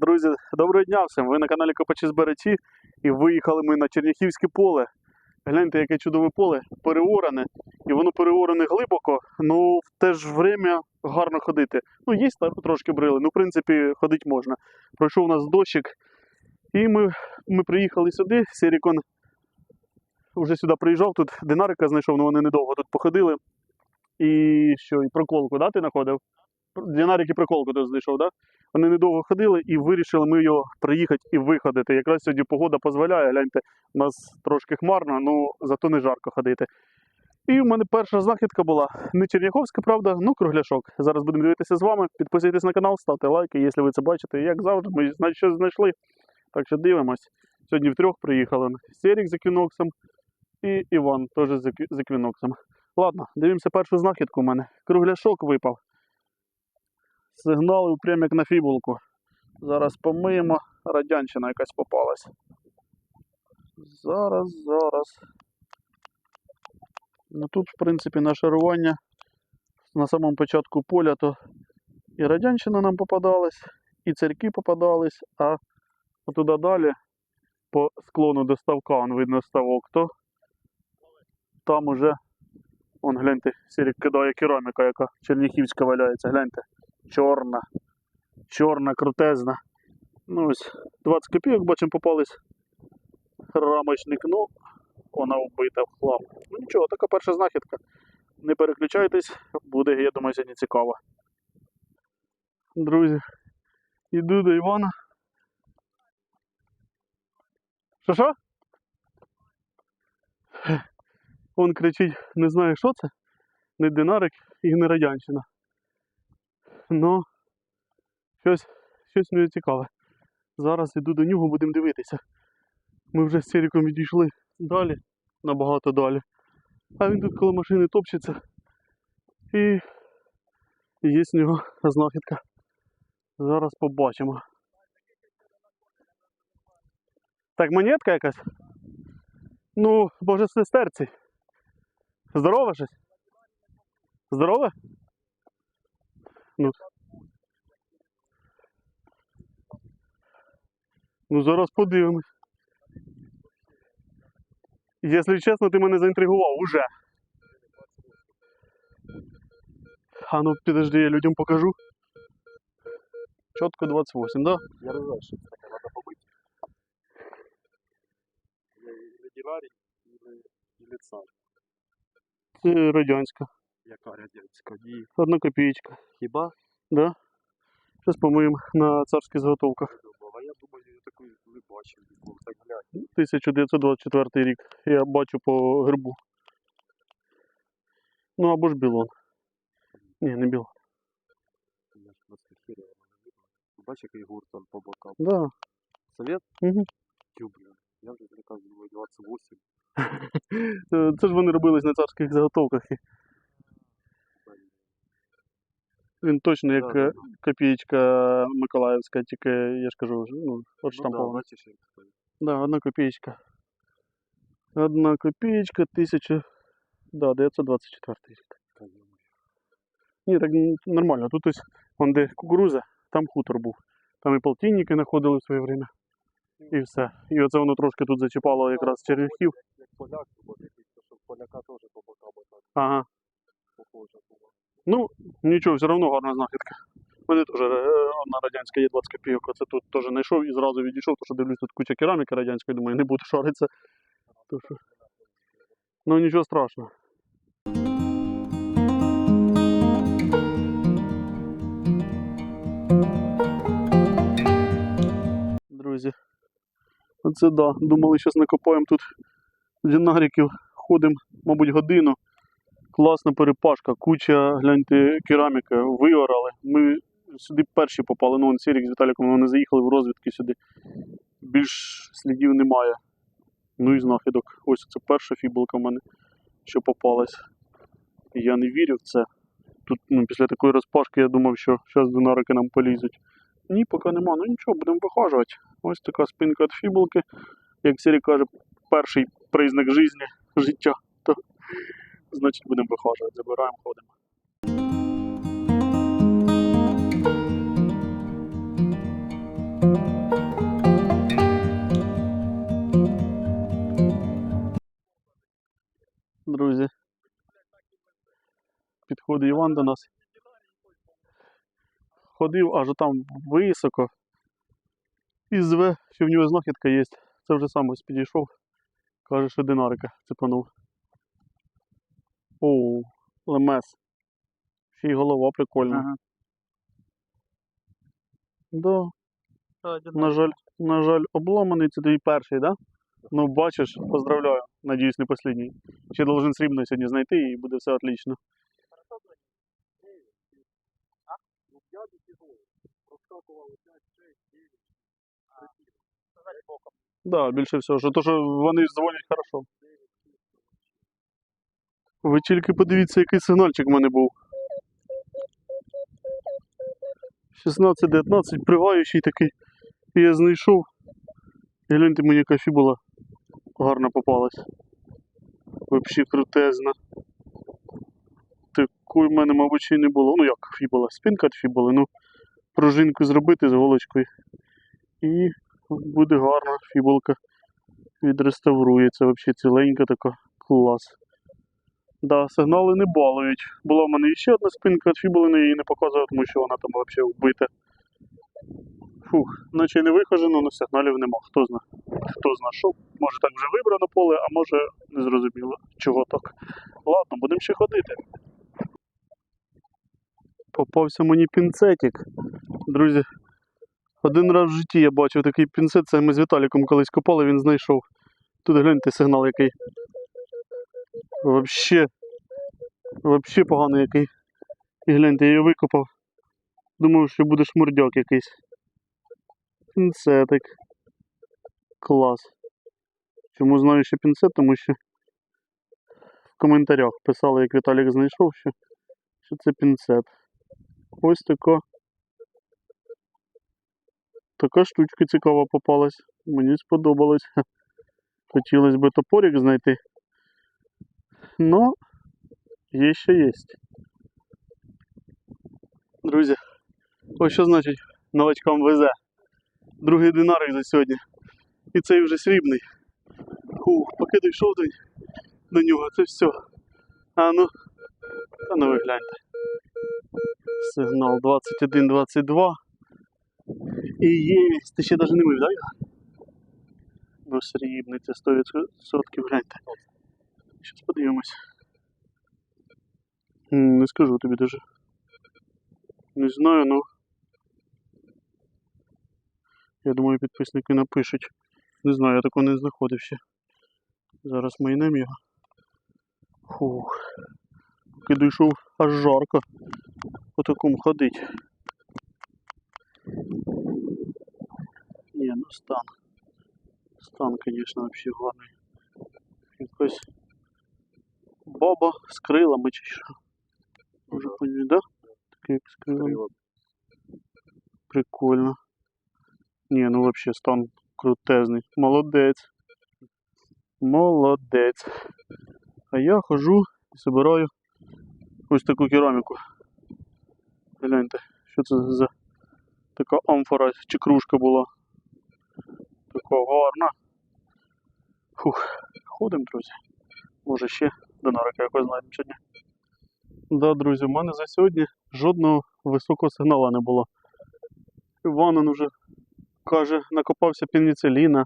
Друзі, доброго дня всім! Ви на каналі Копачі Зберечі і виїхали ми на Черняхівське поле. Гляньте, яке чудове поле, переоране, і воно переоране глибоко, ну в те ж время гарно ходити. Ну, є трошки брили, ну, в принципі, ходити можна. Пройшов у нас дощик, і ми, ми приїхали сюди. Сірікон вже сюди приїжджав, тут динарика знайшов, але вони недовго тут походили. І що, і проколку, да, ти знаходив? Динарик і проколку тут знайшов, да? Вони недовго ходили і вирішили ми його приїхати і виходити. Якраз сьогодні погода дозволяє, гляньте, у нас трошки хмарно, ну зато не жарко ходити. І в мене перша знахідка була не Черняховська, правда, ну кругляшок. Зараз будемо дивитися з вами. Підписуйтесь на канал, ставте лайки, якщо ви це бачите. Як завжди, ми щось знайшли. Так що дивимось. Сьогодні втрьох приїхали. Серік за квіноксом і Іван теж за кві- за квіноксом. Ладно, дивимося першу знахідку у мене. Кругляшок випав. Сигналив прямо як на фібулку. Зараз помиємо. Радянщина якась попалась. Зараз, зараз. Ну тут, в принципі, на шарування на самому початку поля, то і радянщина нам попадалась, і церкви попадались, а туди далі по склону до ставка, он видно ставок, то там уже, он гляньте, Сірік кидає кераміка, яка черніхівська валяється, гляньте чорна, чорна, крутезна. Ну ось 20 копійок, бачимо, попались. Рамочник, ну, вона вбита в хлам. Ну нічого, така перша знахідка. Не переключайтесь, буде, я думаю, сьогодні цікаво. Друзі, іду до Івана. Що що? Он кричить, не знаю, що це, не динарик і не радянщина. Ну, щось, щось мені цікаве. Зараз іду до нього, будемо дивитися. Ми вже з Серіком відійшли далі, набагато далі. А він тут коло машини топчеться. І, і є з нього знахідка. Зараз побачимо. Так, монетка якась? Ну, боже сестерці. Здорово щось? Здорове? Ну, Ну, зараз подивимось. Якщо чесно, ти мене заінтригував уже. А ну підожди, я людям покажу. Чітко 28, да? Я не знаю, що це таке, треба побити. Или динарій, или, или цар. Це радянська. Яка радянська? Ні. Одна копієчка. Хіба? Да? Зараз помиємо на царських заготовках. А я думаю, я такої не бачив ніколи. Так глянь. 1924 рік. Я бачу по гербу. Ну або ж білон. Ні, не білон. Я ж просто видно. Бачиш, який гурт там по бокам. Да. Совет? Мгм. Тю, блін. Я вже злякав, думаю, 28. Е, Це ж вони робились на царських заготовках. і Блін. Він точно як Да, е, копієчка Миколаївська, тільки я ж кажу, ну, от Ну да, штампована. бачиш, як. Да, одна копеечка. Одна копеечка, тисяча. Да, 924 рік. Та йо-моє. Ні, так н- нормально. Тут ось вон де кукуруза, там хутор був. Там і полтинники знаходили в своє время. І все. І оце воно трошки тут зачіпало якраз черв'яків. Як поляк, бо якийсь, то, що поляка теж по бокам отак Ага. похоже було. Ну, нічого, все одно гарна знахідка. У мене теж е, одна радянська є 20 копійок. Оце тут теж знайшов і зразу відійшов, тому що дивлюсь, тут куча кераміки радянської, думаю, не буду шаритися. То що... Ну нічого страшного. Друзі. Оце да. Думали, зараз накопаємо тут динариків. Ходимо, мабуть, годину. Класна перепашка, куча, гляньте, кераміки, виорали. Ми сюди перші попали. Ну, он Сірік з Віталіком вони заїхали в розвідки сюди. Більш слідів немає. Ну і знахідок. Ось це перша фібулка в мене, що попалась. Я не вірю в це. Тут ну, після такої розпашки я думав, що зараз динарики нам полізуть. Ні, поки нема. Ну нічого, будемо вихажувати. Ось така спинка від фібулки. Як Сірік каже, перший признак життя значить будемо вихожувати. Забираємо, ходимо. Друзі, підходить Іван до нас. Ходив аж там високо і зве, що в нього знахідка є. Це вже саме підійшов, каже, що динарика цепанув. Оу, лемес. Ще й голова прикольна. Ага. Да, на жаль, на жаль, обламаний це твій перший, да? Ну, бачиш, поздравляю. Надіюсь, не останній. Ще должен срібно сьогодні знайти і буде все отлично. Да, більше всього, що то, що вони дзвонять хорошо. Ви тільки подивіться, який сигнальчик в мене був. 16-19, пригаючий такий. І я знайшов. Гляньте мені яка фібула гарна попалась. Взагалі крутезна. Такої в мене, мабуть, ще й не було. Ну як фібула, спинка від фібули, ну пружинку зробити з голочкою. І буде гарна фібулка. Відреставрується взагалі ціленька така. Клас. Да, сигнали не балують. Була в мене ще одна спинка від фібули, її не показував, тому що вона там взагалі вбита. Фух, наче не вихожено, але сигналів нема. Хто зна. Хто зна, що. Може так вже вибрано поле, а може не зрозуміло, чого так. Ладно, будемо ще ходити. Попався мені пінцетик. Друзі, один раз в житті я бачив такий пінцет, це ми з Віталіком колись копали, він знайшов. Тут гляньте сигнал який. Вообще. Вообще поганий який. І гляньте, я його викопав. Думав, що буде шмурдяк якийсь. Пінцетик. Клас. Чому знаю, що пінцет, тому що в коментарях писали, як Віталік знайшов, що, що це пінцет. Ось така. Така штучка цікава попалась. Мені сподобалось. Хотілося б топорик знайти. Є що є. Друзі, ось що значить новачкам везе. Другий динарик за сьогодні. І цей вже срібний. Фух, поки дійшов до, до нього, це все. А ну, та ну ви гляньте. Сигнал 21-22. І є, ти ще навіть не мив, так? Ну, срібний, це 100% гляньте. Щас подивимось. Не скажу тобі даже. Не знаю, ну. Я думаю, підписники напишуть. Не знаю, я такого не знаходив ще. Зараз майнем його. Фух. Поки дійшов аж жарко. По такому ходить. Ні, ну стан. Стан, звісно, вообще гарний. Якось баба з крилами чи що. Може поняти, да? Таке як з крилами. Прикольно. Ні, ну вообще стан крутезний. Молодець. Молодець. А я хожу і збираю ось таку кераміку. Гляньте, що це за така амфора чи кружка була. Така гарна. Фух, ходимо, друзі. Може ще до нарика якось знайдемо сьогодні. Да, друзі, в мене за сьогодні жодного високого сигналу не було. Іванин уже каже, накопався пеніциліна,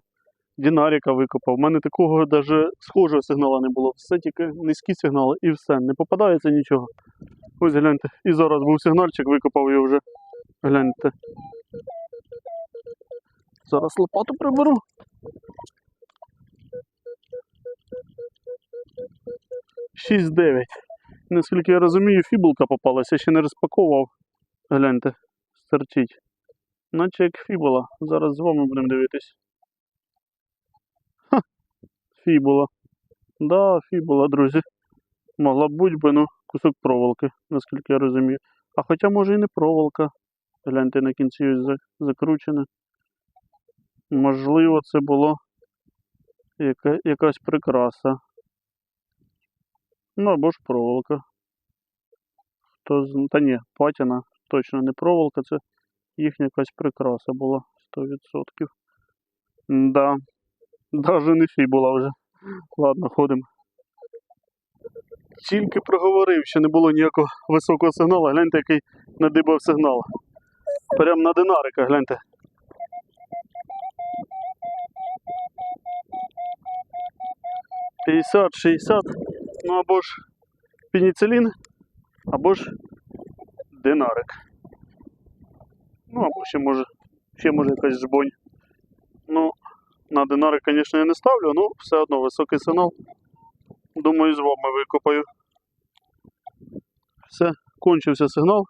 динаріка викопав. У мене такого навіть схожого сигналу не було. Все тільки низькі сигнали і все. Не попадається нічого. Ось гляньте. І зараз був сигнальчик, викопав його вже. Гляньте. Зараз лопату приберу. Шість дев'ять. Наскільки я розумію, фібулка попалася, ще не розпаковував. Гляньте, стерчить. Наче як фібула. Зараз з вами будемо дивитись. Ха, фібула. Да, фібула, друзі. Могла б бути би, ну, кусок проволоки, наскільки я розумію. А хоча може і не проволока. Гляньте на кінці ось за- закручене. Можливо, це було яка, якась прикраса. Ну або ж проволока. Хто з... Та ні, патіна, точно не проволока, це їхня якась прикраса була 100%. Да. Даже не фі була вже. Ладно, ходимо. Тільки проговорив, що не було ніякого високого сигналу. Гляньте, який надибав сигнал. Прям на динарика, гляньте. П'ятдесят, шістдесят. Ну або ж пеніцилін, або ж динарик. Ну, або ще може, ще може якась жбонь. Ну, на динарик, звісно, я не ставлю, але все одно високий сигнал. Думаю, з вами викопаю. Все, кончився сигнал.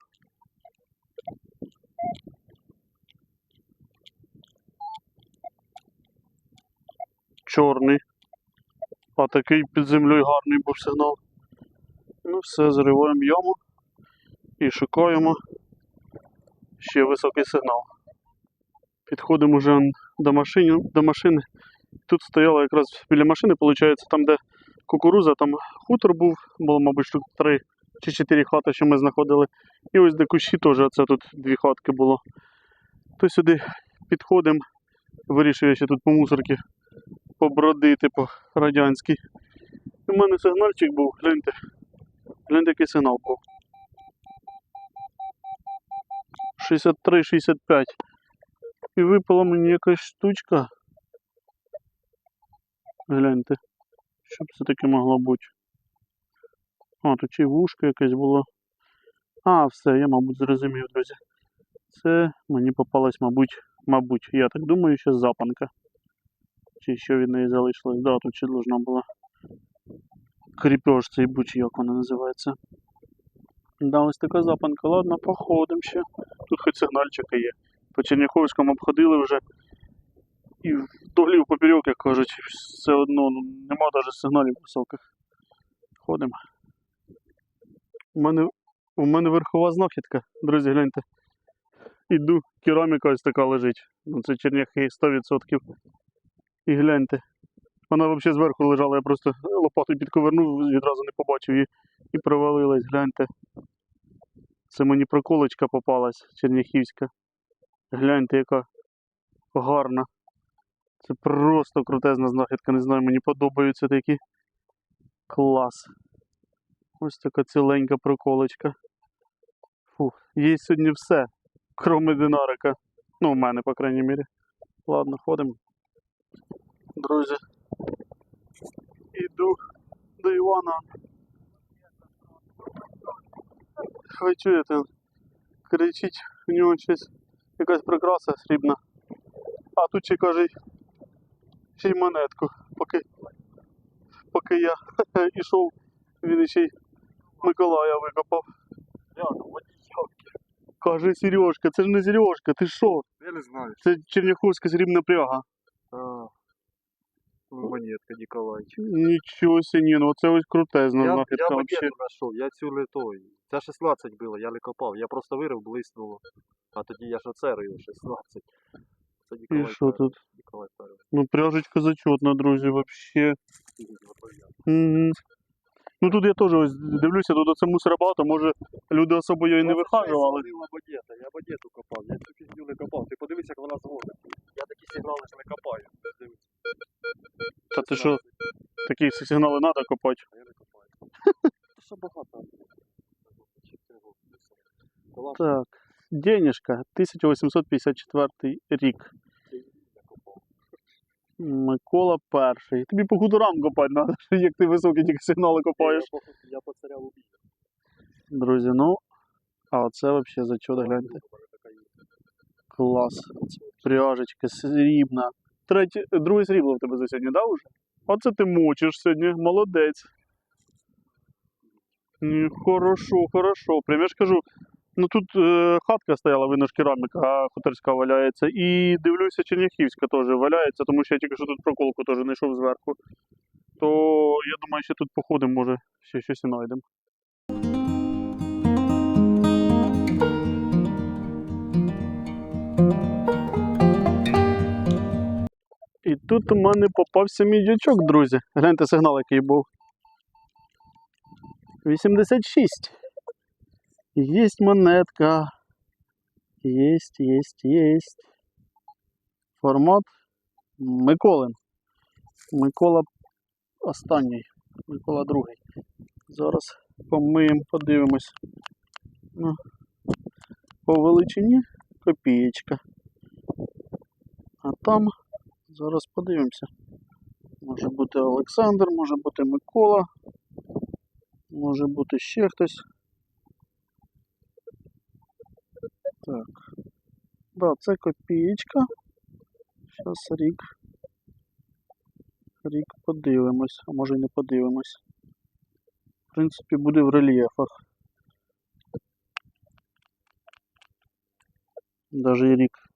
Чорний. А такий під землею гарний був сигнал. Ну все, зриваємо яму і шукаємо ще високий сигнал. Підходимо вже до машини, до машини. Тут стояла якраз біля машини, виходить, там, де кукуруза, там хутор був, було, мабуть, штук три чи чотири хати, що ми знаходили. І ось де кущі теж, оце тут дві хатки було. То сюди підходимо, вирішив я ще тут по мусорці побродити по радянській. У мене сигнальчик був, гляньте. Гляньте, який сигнал був. 63-65. І випала мені якась штучка. Гляньте. Що б це таке могло бути? А, тут ще й вушка якась була. А, все, я, мабуть, зрозумів, друзі. Це мені попалась, мабуть, мабуть, я так думаю, що запанка. Чи що від неї залишилось? Да, тут ще должна була. Кріпеж цей буч, як вона називається. Да, ось така запанка. Ладно, походимо ще. Тут хоч сигнальчика є. По Черняховському обходили вже. І вдолі поперек, як кажуть, все одно ну, нема навіть сигналів високих. Ходимо. У мене, у мене верхова знахідка, друзі, гляньте. Іду, кераміка ось така лежить. Ну, це черняхи 100%. І гляньте. Вона взагалі зверху лежала, я просто лопатою підковернув, відразу не побачив її і провалилась, гляньте. Це мені проколочка попалась черняхівська. Гляньте, яка гарна. Це просто крутезна знахідка, не знаю, мені подобаються такі. Клас. Ось така ціленька проколочка. Фух, є сьогодні все, кроме динарика. Ну, у мене, по крайній мірі. Ладно, ходимо. Друзі. Іду до Івана. Ви чуєте? Кричить, в нього щось якась прикраса срібна. А тут ще каже, ще й монетку. Поки, поки я ішов, він ще й Миколая викопав. Каже, Сережка, це ж не Сережка, ти що? Я не знаю. Це Черняховська срібна пряга. Монетка Ніколаївич. Нічого сі, ні, ну це ось крутезна Я, знахідка я вообще. монету знайшов, я цю той. Це 16 було, я не копав. Я просто вирив, блиснуло. А тоді я ж оце рив 16. Це І Ніколай що Павлович, тут? Ніколай Павлович. Ну пряжечка зачетна, друзі, вообще. Угу. Ну тут я теж ось дивлюся, тут оце мусора багато, може люди особо її не вихажували. Я бодєта, я бодєту копав, я цю пісню не копав. Ти подивись, як вона зводить. Я такі сигнали ж не копаю. Дивись. Та ти що, такі сигнали треба копати. А я не копаю. Та що багато. Так, денежка, 1854 рік. Микола перший. Тобі по хуторам копати треба, як ти високі тільки сигнали копаєш. Я, поцаряв убій. Друзі, ну, а оце взагалі зачет, гляньте. Клас. Це Пряжечка срібна. Третє, друге срібло в тебе за сьогодні, да, уже? Оце ти мочиш сьогодні, молодець. Ні, хорошо, хорошо. Прям я ж кажу, ну тут е, хатка стояла, видно ж кераміка хуторська валяється. І дивлюся, Черняхівська теж валяється, тому що я тільки що тут проколку теж знайшов зверху. То я думаю, ще тут походимо, може, ще щось знайдемо. І тут у мене попався мідячок, друзі. Гляньте сигнал, який був. 86. Єсть монетка. Єсть, єсть, єсть. Формат Миколин. Микола останній. Микола другий. Зараз помиємо, подивимось. Ну, по величині копієчка. А там зараз подивимося. Може бути Олександр, може бути Микола, може бути ще хтось. Так. Да, це копієчка. Зараз рік. Рік подивимось, а може і не подивимось. В принципі, буде в рельєфах. Даже і рік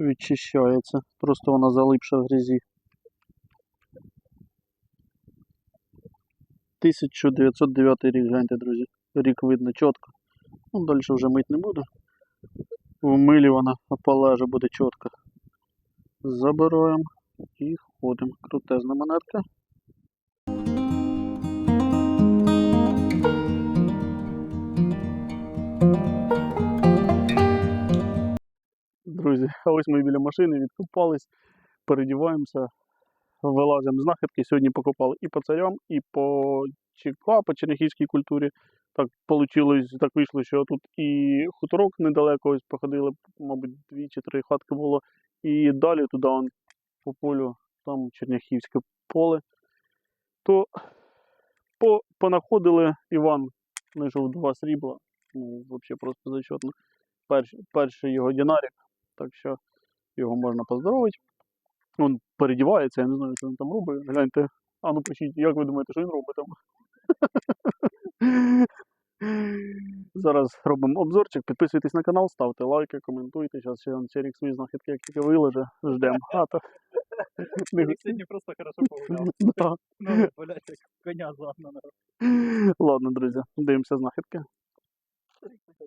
відчищається. Просто вона залипша в грязі. 1909 рік, гляньте, друзі. Рік видно чітко. Ну, далі вже мить не буду. В милі вона полежа буде чітко. Забираємо і ходимо. Крутезна монетка. Друзі, а ось ми біля машини відкопались, передіваємося, вилазимо з знахідки. Сьогодні покопали і по царям, і по ЧК, по черняхівській культурі. Так получилось, так вийшло, що тут і хуторок недалеко, ось походили, мабуть, дві чи три хатки було. І далі туди он, по полю, там черняхівське поле. То по, понаходили Іван, знайшов два срібла. Ну, взагалі просто зачетно. Перший, перший його динарик, так що його можна поздоровити. Він передівається, я не знаю, що він там робить. Гляньте, а ну пишіть, як ви думаєте, що він робить там? Зараз робимо обзорчик. Підписуйтесь на канал, ставте лайки, коментуйте. Зараз ще Серік свої знахідки, як тільки вилеже, ждемо. А то сьогодні просто хорошо погуляв. Да. Ну, блядь, коня загнано. Ладно, друзі, дивимося знахідки.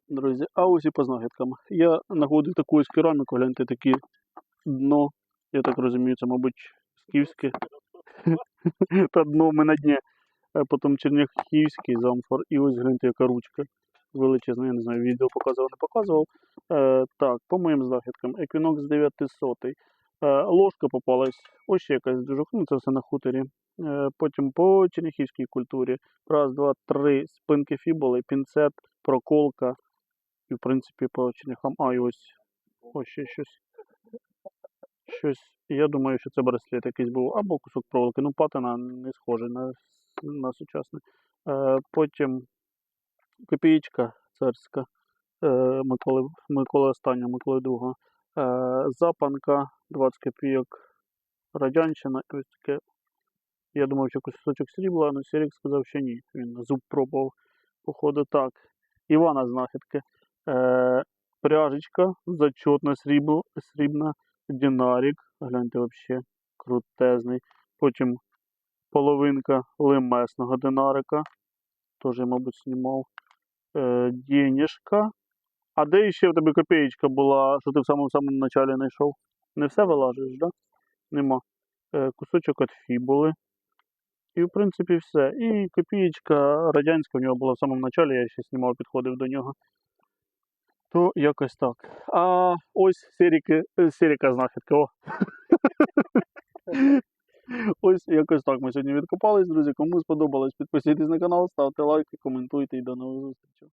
Друзі, а ось і по знахідкам. Я знаходив таку кераміку, гляньте такі дно. Я так розумію, це, мабуть, скіфське. Та дно ми на дні. А потім черняхівський замфор. І ось гляньте, яка ручка. Величезна, я не знаю, відео показував, не показував. Е, так, по моїм знахідкам. Equinox 900. Е, ложка попалась. Ось ще якась дуже, ну це все на хуторі. Е, потім по черняхівській культурі. Раз, два, три спинки фібули, пінцет, проколка. І в принципі по черняхам. А, і ось. Ось ще щось. Щось. Я думаю, що це браслет якийсь був. Або кусок проволоки. Ну, патина не схожий на, на сучасне. Е, потім копієчка царська. Е, Миколи, Миколи останнього, Миколи другого. Е, запанка 20 копійок. Радянщина. Ось таке я думав, що кусочок срібла, але Серік сказав, що ні. Він зуб пробував. Походу так. Івана знахідки. Е, пряжечка, зачетна срібло, срібна, динарік. Гляньте взагалі, крутезний. Потім половинка лемесного динарика. Теж, мабуть, знімав. Е, денежка. А де ще в тебе копеєчка була, що ти в самому самому началі знайшов? Не все вилажиш, да? Нема. Е, кусочок від фібули. І в принципі все. І копієчка радянська в нього була в самому началі, я ще знімав, підходив до нього. То якось так. А ось серіки, е, серіка знахідка. Ось якось так ми сьогодні відкопались, друзі. Кому сподобалось, підписуйтесь на канал, ставте лайки, коментуйте і до нових зустрічей.